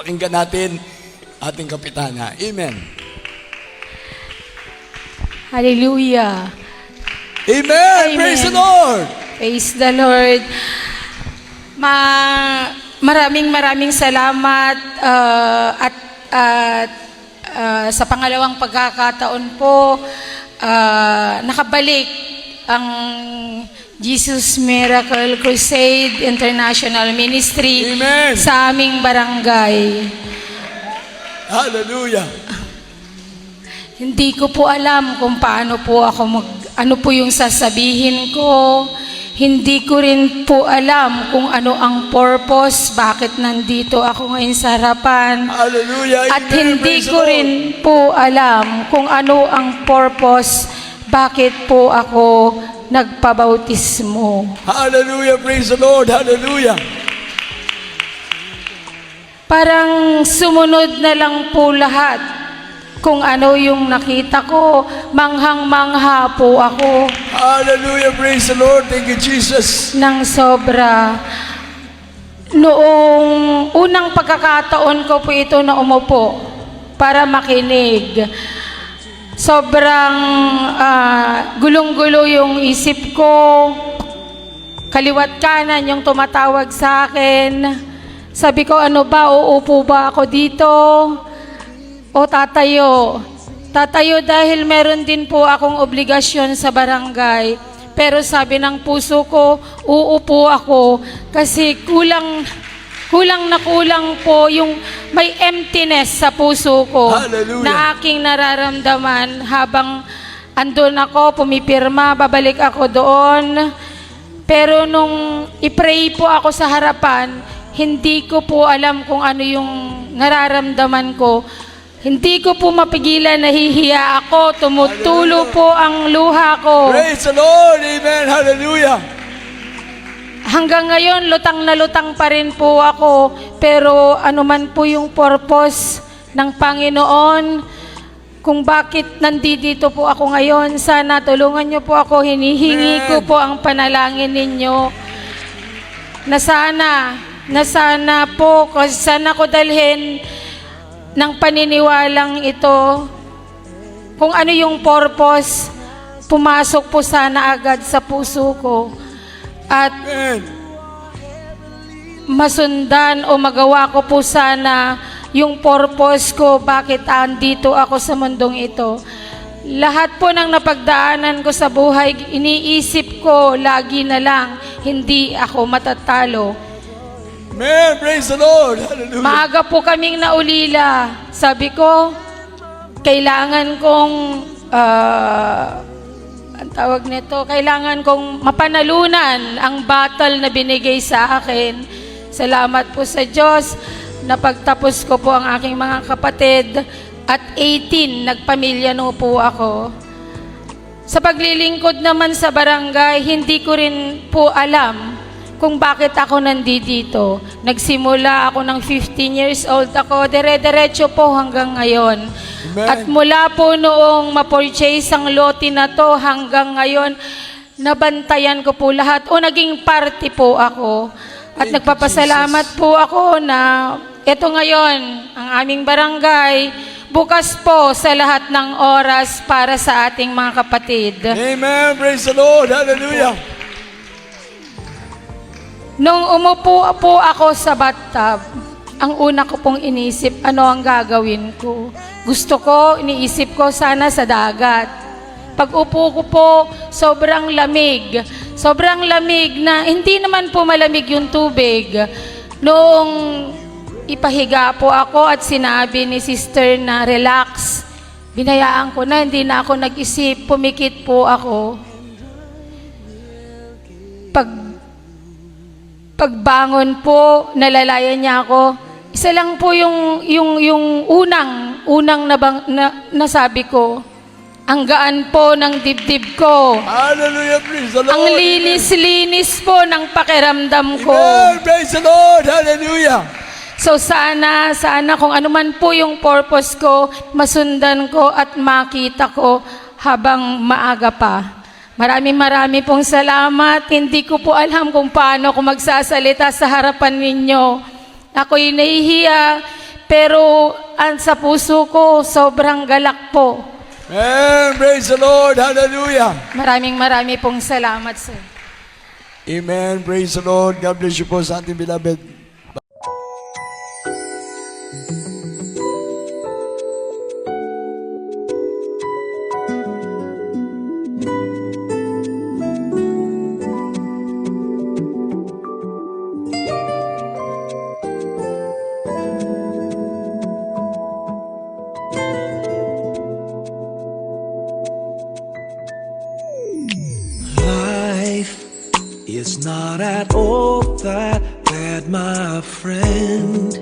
Pakinggan natin ating kapitana. Amen. Hallelujah. Amen! Amen. Praise the Lord! Praise the Lord. Ma maraming maraming salamat uh, at at uh, sa pangalawang pagkakataon po uh, nakabalik ang Jesus Miracle Crusade International Ministry Amen. sa aming barangay. Hallelujah! Hindi ko po alam kung paano po ako mag, ano po yung sasabihin ko. Hindi ko rin po alam kung ano ang purpose, bakit nandito ako ngayon sa harapan. Hallelujah! At Amen. hindi Praise ko rin po alam kung ano ang purpose, bakit po ako nagpabautismo. Hallelujah! Praise the Lord! Hallelujah! Parang sumunod na lang po lahat kung ano yung nakita ko. Manghang-mangha po ako. Hallelujah! Praise the Lord! Thank you, Jesus! ng sobra. Noong unang pagkakataon ko po ito na umupo para makinig. Sobrang ah, gulong-gulo yung isip ko. Kaliwat kanan yung tumatawag sa akin. Sabi ko, ano ba, uupo ba ako dito? O tatayo? Tatayo dahil meron din po akong obligasyon sa barangay. Pero sabi ng puso ko, uupo ako kasi kulang kulang na kulang po yung may emptiness sa puso ko Hallelujah. na aking nararamdaman habang andun ako, pumipirma, babalik ako doon. Pero nung ipray po ako sa harapan, hindi ko po alam kung ano yung nararamdaman ko. Hindi ko po mapigilan, nahihiya ako, tumutulo po ang luha ko. Praise the Lord! Amen! Hallelujah! Hanggang ngayon, lutang na lutang pa rin po ako. Pero ano man po yung purpose ng Panginoon, kung bakit nandito po ako ngayon, sana tulungan niyo po ako. Hinihingi Amen. ko po ang panalangin ninyo na sana, na sana po, kasi sana ko dalhin ng paniniwalang ito, kung ano yung purpose, pumasok po sana agad sa puso ko. At masundan o magawa ko po sana yung purpose ko bakit andito ako sa mundong ito. Lahat po ng napagdaanan ko sa buhay, iniisip ko lagi na lang, hindi ako matatalo. Amen! Praise the Lord! Hallelujah! Maaga po kaming naulila. Sabi ko, kailangan kong, ang tawag nito, kailangan kong mapanalunan ang battle na binigay sa akin. Salamat po sa Diyos. Napagtapos ko po ang aking mga kapatid at 18, nagpamilya no po ako. Sa paglilingkod naman sa barangay, hindi ko rin po alam kung bakit ako nandito. Nagsimula ako ng 15 years old ako, dire-diretso po hanggang ngayon. Amen. At mula po noong ma-purchase ang lote na to hanggang ngayon, nabantayan ko po lahat o naging party po ako. At Thank nagpapasalamat po ako na ito ngayon, ang aming barangay, bukas po sa lahat ng oras para sa ating mga kapatid. Amen! Praise the Lord! Hallelujah! Nung umupo po ako sa bathtub, ang una ko pong inisip, ano ang gagawin ko? Gusto ko, iniisip ko sana sa dagat. Pag upo ko po, sobrang lamig. Sobrang lamig na hindi naman po malamig yung tubig. Noong ipahiga po ako at sinabi ni sister na relax, binayaan ko na, hindi na ako nag-isip, pumikit po ako. Pag pagbangon po, nalalayan niya ako. Isa lang po yung yung yung unang unang nabang, na, nasabi ko. Ang gaan po ng dibdib ko. Hallelujah! Praise the Lord! Ang linis-linis po ng pakiramdam ko. Amen! Praise the Lord! Hallelujah! So sana, sana kung ano man po yung purpose ko, masundan ko at makita ko habang maaga pa. Maraming marami pong salamat. Hindi ko po alam kung paano ako magsasalita sa harapan ninyo. Ako'y nahihiya, Pero ang sa puso ko, sobrang galak po. Amen. Praise the Lord. Hallelujah. Maraming marami pong salamat, sir. Amen. Praise the Lord. God bless you po sa ating beloved. That bad, my friend.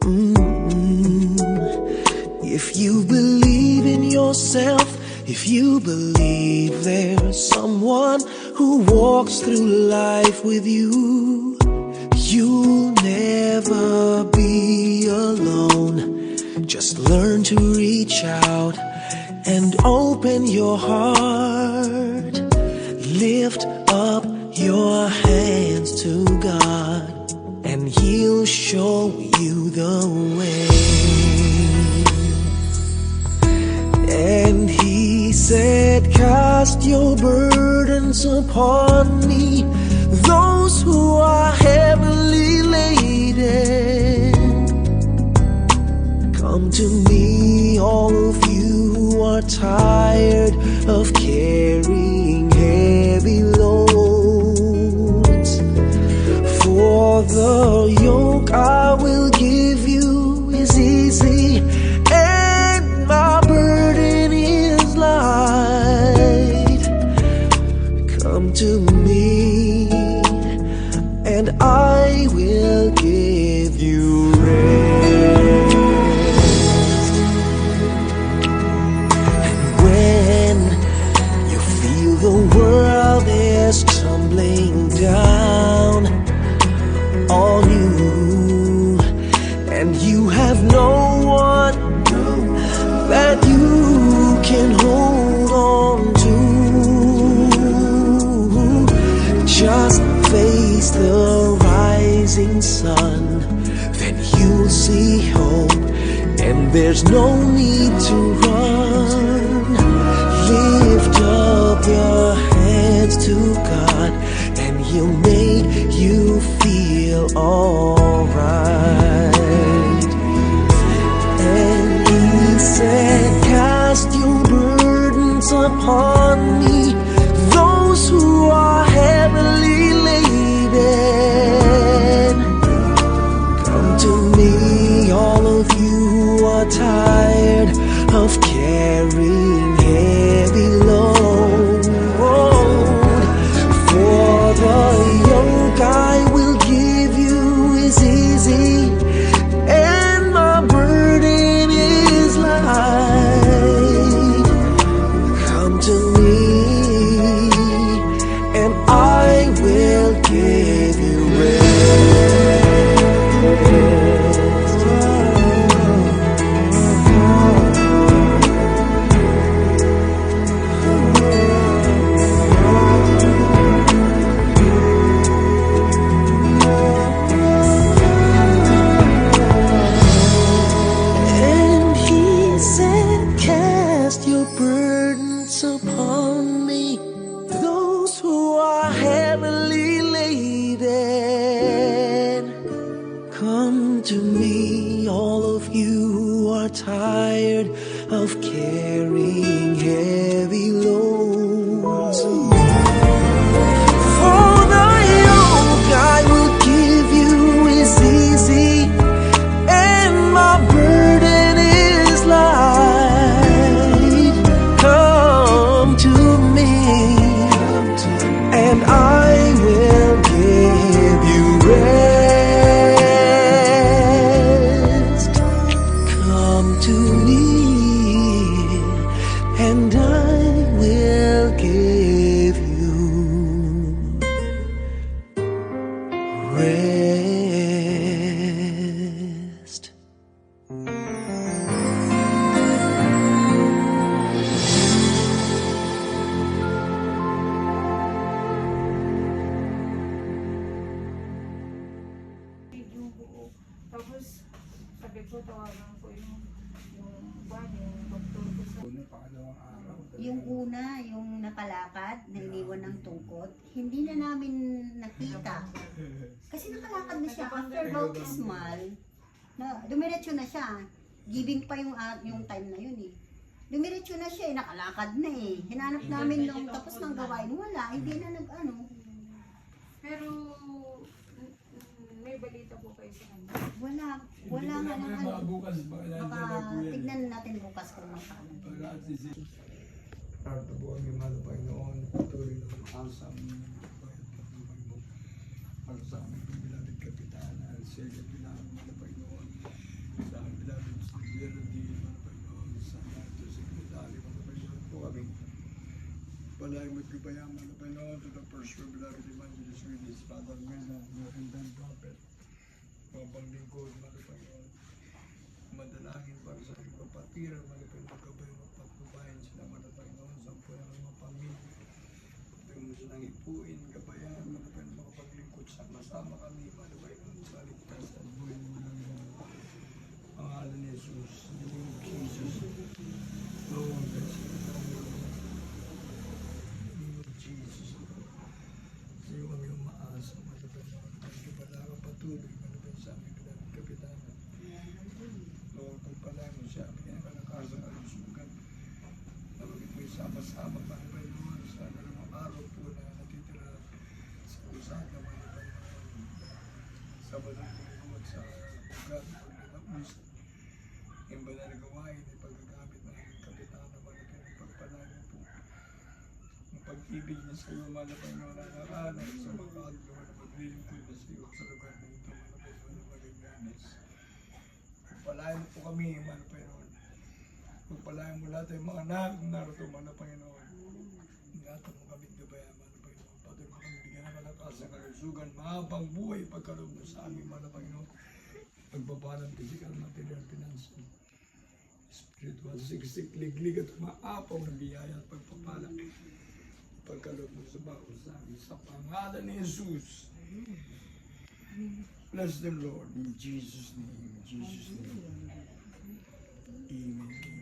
Mm. If you believe in yourself, if you believe there's someone who walks through life with you, you'll never be alone. Just learn to reach out and open your heart. Lift your hands to God, and He'll show you the way. And He said, Cast your burdens upon me, those who are heavily laden. Come to me, all of you who are tired of carrying the yoke I will give you is easy, and my burden is light. Come to me, and I will give you rest. when you feel the world is tumbling down on you and you have no one that you can hold on to just face the rising sun then you'll see hope and there's no need to run. Lift up your hands to God, and He'll make you feel alright. And He said, Cast your burdens upon me, tired of carrying heavy loads. Yung nakalakad, na iniwan ng tungkot, hindi na namin nakita. Kasi nakalakad na siya after baptismal, na dumiretso na siya. Giving pa yung ah, yung time na yun eh. Dumiretso na siya eh, nakalakad na eh. Hinanap namin nung tapos ng gawain, wala, hindi na nag ano. Pero, may balita po kayo sa kanya. Wala, wala nga ng ano. bukas, baka tignan natin bukas kung magkano. At Parto po ang imang Panginoon, patuloy na ng Panginoon mo. Para sa aming pagbilabid kapitana, sa iyo bilabid mga Panginoon, sa aming bilabid sa Geraldine, mga Panginoon, sa nato sekretary, mga Panginoon po kami. Palay mo kabayang mga Panginoon, to the first your beloved evangelist with his father Mena, and prophet, mga panglingkod, mga Panginoon madalangin para sa aming kapatiran, malapit na gabay ng patnubayan sila mga Panginoon sa puyan ng mga pamilya. Mo silang ipuin, gabayan, malapit na makapaglingkod sama-sama kami, malapit ng sa ligtas at buhay mo yung pangalan ni Jesus, in the name of Jesus. Lord, bless you. In the name of Jesus. Sa iyo kami umaasa, malapit na pagkipala patuloy, malapit sa aming pinaging kapitana. Lord, pagpala mo siya, pinakalakasan ang sugat. Nabagit mo sama-sama pa ng Panginoon sa dalawang araw po na natitira sa usada mo ng Panginoon. Sa banang Panginoon sa ugat, pagkatapos. Yung banal na gawain ay paggagamit ng aming kapitana, malapit ang pagpala mo po. Ang pag-ibig niya sa iyo, Panginoon, na nakahanay sa mga kadlo na maglilingkod na sa iyo sa lugar na ito, Panginoon, na magagamit. Pagpalain mo po kami, mga Panginoon. Pagpalain mo lahat ng mga anak na narito, mga Panginoon. Ingatan mo kami gabayan, mga Panginoon. Patuloy mo kami bigyan ng malakas ng kalusugan, mahabang buhay pagkaloob mo sa amin, mga Panginoon. Pagpapalang physical, material, financial, spiritual, siksik, liglig at maapaw na biyaya at pagpapala. Pagkaloob mo sa amin, sa pangalan ni Jesus. Bless them, Lord, in Jesus' name, in Jesus' name. Amen.